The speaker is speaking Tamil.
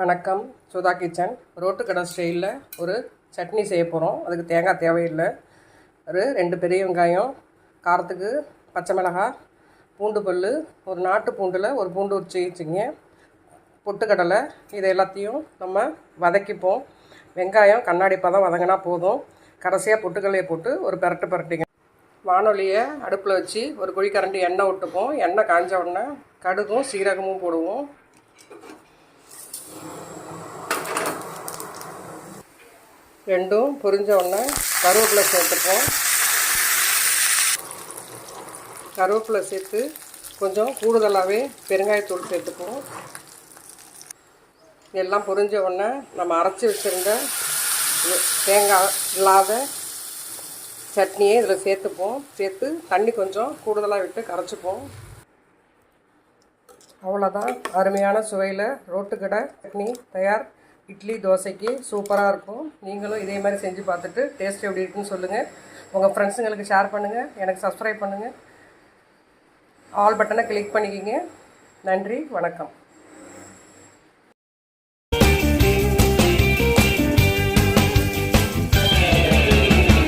வணக்கம். சுதா கிச்சன். ரோட்டு கடை ஸ்டைலில் ஒரு சட்னி செய்ய போகிறோம் அதுக்கு தேங்காய் தேவையில்லை. ஒரு ரெண்டு பெரிய வெங்காயம் காரத்துக்கு பச்சை மிளகாய் பூண்டு பல் ஒரு நாட்டு பூண்டில் ஒரு பூண்டு உரிச்சு வச்சுங்க. பொட்டுக்கடலை இது எல்லாத்தையும் நம்ம வதக்கிப்போம். வெங்காயம் கண்ணாடி பதம் வதங்கினா போதும். கடைசியாக பொட்டுக்கடலையை போட்டு ஒரு பெரட்டு பெரட்டிங்க. வானொலியை அடுப்பில் வச்சு ஒரு குழிக்கரண்டி எண்ணெய் விட்டுப்போம். எண்ணெய் காஞ்ச உடனே கடுகும் சீரகமும் போடுவோம். ரெண்டும் புரிஞ்ச உடனே கருவேப்பிலை சேர்த்துப்போம். கருவேப்பிலை சேர்த்து கொஞ்சம் கூடுதலாகவே பெருங்காயத்தூள் சேர்த்துப்போம். எல்லாம் புரிஞ்ச உடனே நம்ம அரைச்சி வச்சுருந்த தேங்காய் இல்லாத சட்னியை இதில் சேர்த்துப்போம். சேர்த்து தண்ணி கொஞ்சம் கூடுதலாக விட்டு கரைச்சிப்போம். அவ்வளோதான். அருமையான சுவையில் ரோட்டுக்கடை சட்னி தயார். இட்லி தோசைக்கு சூப்பராக இருக்கும். நீங்களும் இதே மாதிரி செஞ்சு பார்த்துட்டு டேஸ்ட் எப்படி இருக்குன்னு சொல்லுங்கள் உங்கள் ஃப்ரெண்ட்ஸுங்களுக்கு ஷேர் பண்ணுங்கள் எனக்கு சப்ஸ்கிரைப் பண்ணுங்கள் ஆல் பட்டனை கிளிக் பண்ணிக்கிங்க. நன்றி. வணக்கம்.